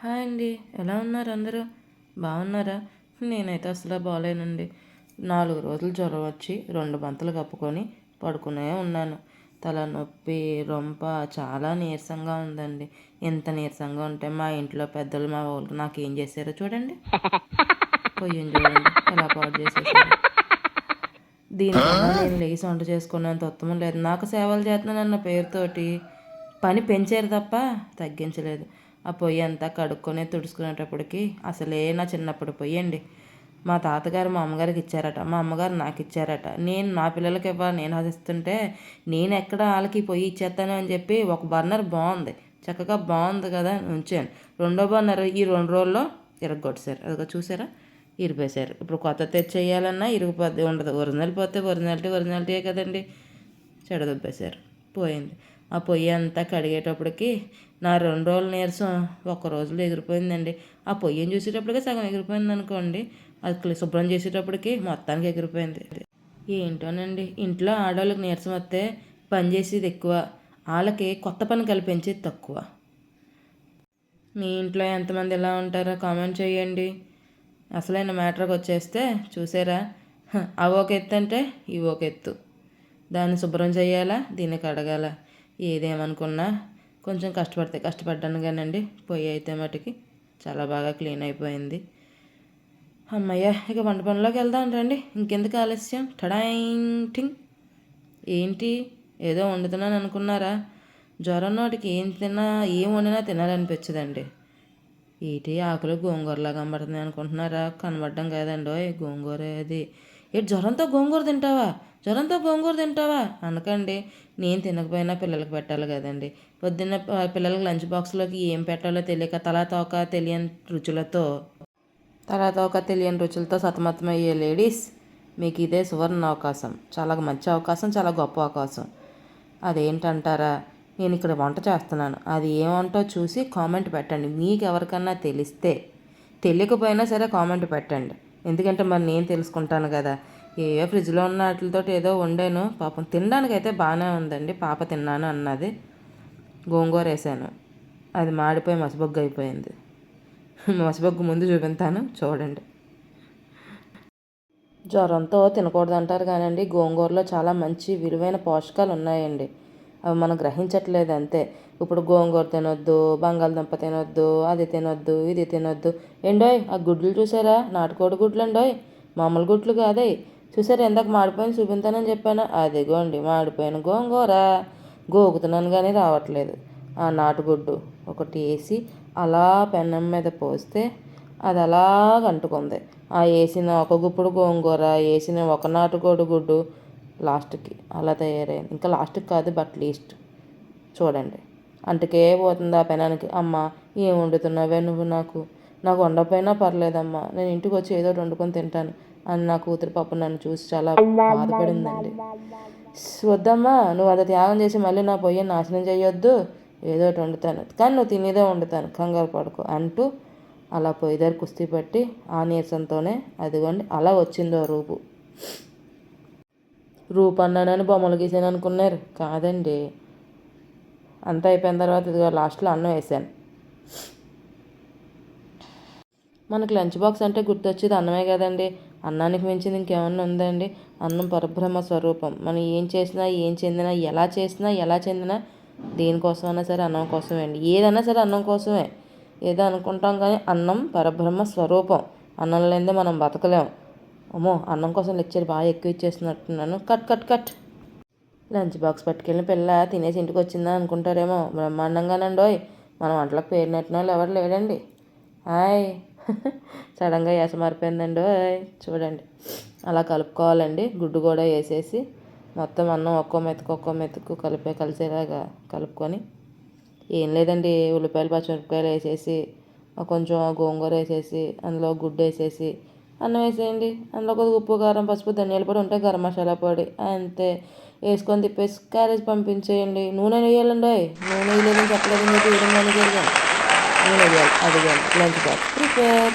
Hi అండి ఎలా ఉన్నారు అందరూ? బాగున్నారా? నేనైతే అసలు బాగాలేనండి నాలుగు రోజులు జ్వరం వచ్చి రెండు బంతలు కప్పుకొని పడుకునే ఉన్నాను. తల నొప్పి రొంప చాలా నీరసంగా ఉందండి. ఎంత నీరసంగా ఉంటే మా ఇంట్లో పెద్దలు మా వాళ్ళు నాకు ఏం చేశారో చూడండి. పొయ్యిని చూడండి ఎలా పాడు చేసేసారు. దీనివల్ల నేను లేచి వంట చేసుకున్నంత ఉత్తమం లేదు. నాకు సేవలు చేస్తున్నానన్న పేరుతోటి పని పెంచారు తప్ప తగ్గించలేదు. ఆ పొయ్యి అంతా కడుక్కొని తుడుచుకునేటప్పటికి అసలే నా చిన్నప్పుడు పొయ్యి అండి. మా తాతగారు మా అమ్మగారికి ఇచ్చారట. మా అమ్మగారు నాకు ఇచ్చారట. నేను నా పిల్లలకి ఇవ్వాలి నేను ఆశిస్తుంటే నేను ఎక్కడ వాళ్ళకి పొయ్యి ఇచ్చేస్తాను అని చెప్పి ఒక బర్నర్ బాగుంది. చక్కగా బాగుంది కదా అని ఉంచాను. రెండో బర్నర్ ఈ రెండు రోజుల్లో ఇరగొట్టేశారు. అదిగో చూసారా? ఇరిపేశారు. ఇప్పుడు కొత్త తెచ్చేయాలన్నా ఇరిగిపోద్ది ఉండదు. ఒరిజినల్ పోతే ఒరిజినాలిటీ ఒరిజినాలిటీయే కదండి. చెడదొబ్బేశారు. పోయింది. ఆ పొయ్యి అంతా కడిగేటప్పటికి నా రెండు రోజుల నీరసం ఒక రోజులో ఎగిరిపోయిందండి. ఆ పొయ్యిని చూసేటప్పటికి సగం ఎగిరిపోయింది అనుకోండి. అది శుభ్రం చేసేటప్పటికి మొత్తానికి ఎగిరిపోయింది. ఏంటోనండి ఇంట్లో ఆడవాళ్ళకి నీరసం వస్తే పని చేసేది ఎక్కువ. వాళ్ళకి కొత్త పని కల్పించేది తక్కువ. మీ ఇంట్లో ఎంతమంది ఎలా ఉంటారో కామెంట్ చేయండి. అసలైన మ్యాటర్కి వచ్చేస్తే చూసారా? అవి ఒక ఎత్తు అంటే ఇవి ఒక ఎత్తు. దాన్ని శుభ్రం చేయాలా? దీన్ని కడగాల? ఏదేమనుకున్నా కొంచెం కష్టపడితే కష్టపడ్డాను కానండి. పొయ్యి అయితే మటుకి చాలా బాగా క్లీన్ అయిపోయింది. అమ్మయ్య ఇక వంట పనిలోకి వెళ్దాం రండి. ఇంకెందుకు ఆలస్యం? టడాయింగ్ టింగ్. ఏంటి? ఏదో వండుతున్నాను అనుకున్నారా? జ్వరం నోటికి ఏం తిన్నా ఏం వండినా తినాలనిపించదండి. ఏటి ఆకులు గోంగూరలా కనబడుతుంది అనుకుంటున్నారా? కనబడడం కాదండి గోంగూర అది. ఏంటి జ్వరంతో గోంగూర తింటావా? జ్వరంతో గోంగూర తింటావా? అనకండి. నేను తినకపోయినా పిల్లలకి పెట్టాలి కదండి. పొద్దున్న పిల్లలకి లంచ్ బాక్స్లోకి ఏం పెట్టాలో తెలియక తలా తోక తెలియని రుచులతో తలా తోక తెలియని రుచులతో సతమతమయ్యే లేడీస్ మీకు ఇదే సువర్ణ అవకాశం. చాలా మంచి అవకాశం చాలా గొప్ప అవకాశం. అదేంటంటారా? నేను ఇక్కడ వంట చేస్తున్నాను. అది ఏమంటో చూసి కామెంట్ పెట్టండి. మీకు ఎవరికన్నా తెలిస్తే తెలియకపోయినా సరే కామెంట్ పెట్టండి. ఎందుకంటే మరి నేను తెలుసుకుంటాను కదా. ఏ ఫ్రిడ్జ్లో ఉన్న వాటితో ఏదో వండాను. పాపం తినడానికి అయితే బాగానే ఉందండి. పాప తిన్నాను అన్నది. గోంగూర వేసాను. అది మాడిపోయి మసబొగ్గు అయిపోయింది. మసబొగ్గు ముందు చూపిస్తాను చూడండి. జ్వరంతో తినకూడదు అంటారు కానండి. గోంగూరలో చాలా మంచి విలువైన పోషకాలు ఉన్నాయండి అవి మనం గ్రహించట్లేదు అంతే. ఇప్పుడు గోంగూర తినొద్దు బంగాళదుంప తినొద్దు అది తినొద్దు ఇది తినొద్దు. ఏండోయ్ ఆ గుడ్లు చూసారా? నాటుకోడి గుడ్లు అండోయ్. మామూలు గుడ్లు కాదే చూసారా ఎందాక మాడిపోయిన చూపించానని చెప్పాను? అదిగోండి మాడిపోయిన గోంగూర. గోకుతున్నాను కానీ రావట్లేదు. ఆ నాటుగుడ్డు ఒకటి వేసి అలా పెన్నం మీద పోస్తే అది అలా అంటుకుంది. ఆ వేసిన ఒక గుప్పుడు గోంగూర వేసిన ఒక నాటుకోడి గుడ్డు లాస్ట్కి అలా తయారైంది. ఇంకా లాస్ట్కి కాదు బట్ లీస్ట్. చూడండి. అంటకే పోతుంది ఆ పెనానికి? అమ్మ ఏం వండుతున్నావే నువ్వు నాకు? నాకు వండకపోయినా పర్లేదమ్మా. నేను ఇంటికి వచ్చి ఏదో వండుకొని తింటాను అని నా కూతురు పాప నన్ను చూసి చాలా బాధపడిందండి. వద్దమ్మా నువ్వు అది త్యాగం చేసి మళ్ళీ నా పొయ్యి నాశనం చేయొద్దు ఏదో ఒకటి వండుతాను. కానీ నువ్వు తినేదే వండుతాను. కంగారు పడుకో అంటూ అలా పొయ్యి దగ్గర కుస్తీ పట్టి ఆ నీరసంతోనే అదిగోండి అలా వచ్చిందో రూపు. రూపన్నానని బొమ్మలు గీసాను అనుకున్నారు. కాదండి. అంతా అయిపోయిన తర్వాత ఇదిగో లాస్ట్లో అన్నం వేసాను మనకు లంచ్ బాక్స్ అంటే గుర్తొచ్చేది అన్నమే కదండి. అన్నానికి మించింది ఇంకేమన్నా ఉందండి? అన్నం పరబ్రహ్మ స్వరూపం. మనం ఏం చేసినా ఏం చెందినా ఎలా చేసినా ఎలా చెందినా దేనికోసమైనా సరే అన్నం కోసమే అండి. ఏదైనా సరే అన్నం కోసమే. ఏదో అనుకుంటాం కానీ అన్నం పరబ్రహ్మ స్వరూపం. అన్నం లేనిదే మనం బతకలేము అమ్మో అన్నం కోసం లెక్చర్ బాగా ఎక్కువ ఇచ్చేస్తున్నట్టున్నాను. Cut cut cut. Lunch box పట్టుకెళ్ళిన పిల్ల తినేసి ఇంటికి వచ్చిందా అనుకుంటారేమో. బ్రహ్మాండంగానండోయ్ మన వంటలకు పేరినట్టిన వాళ్ళు ఎవరు లేడండి. హాయ్. సడన్గా యాస మారిపోయిందండి చూడండి. అలా కలుపుకోవాలండి. గుడ్డు కూడా వేసేసి మొత్తం అన్నం ఒక్కో మెతుకు ఒక్కో మెతుకు కలిపే కలిసేలాగా కలుపుకొని. ఏం లేదండి. ఉల్లిపాయలు పచ్చిమిరపకాయలు వేసేసి కొంచెం గోంగూర వేసేసి అందులో గుడ్డు వేసేసి అన్నం వేసేయండి. అందులో కొద్దిగా ఉప్పు కారం పసుపు ధనియాల పొడి ఉంటే గరం మసాలా పొడి. అంతే. వేసుకొని తిప్పేసి క్యారేజ్ పంపించేయండి. నూనె వేయాలండి. నూనె వేయలేదని చెప్పలేదని చెప్పి వేయడం జరిగాను నూనె వేయాలి. అది లంచ్ బాక్స్ ప్రిపేర్.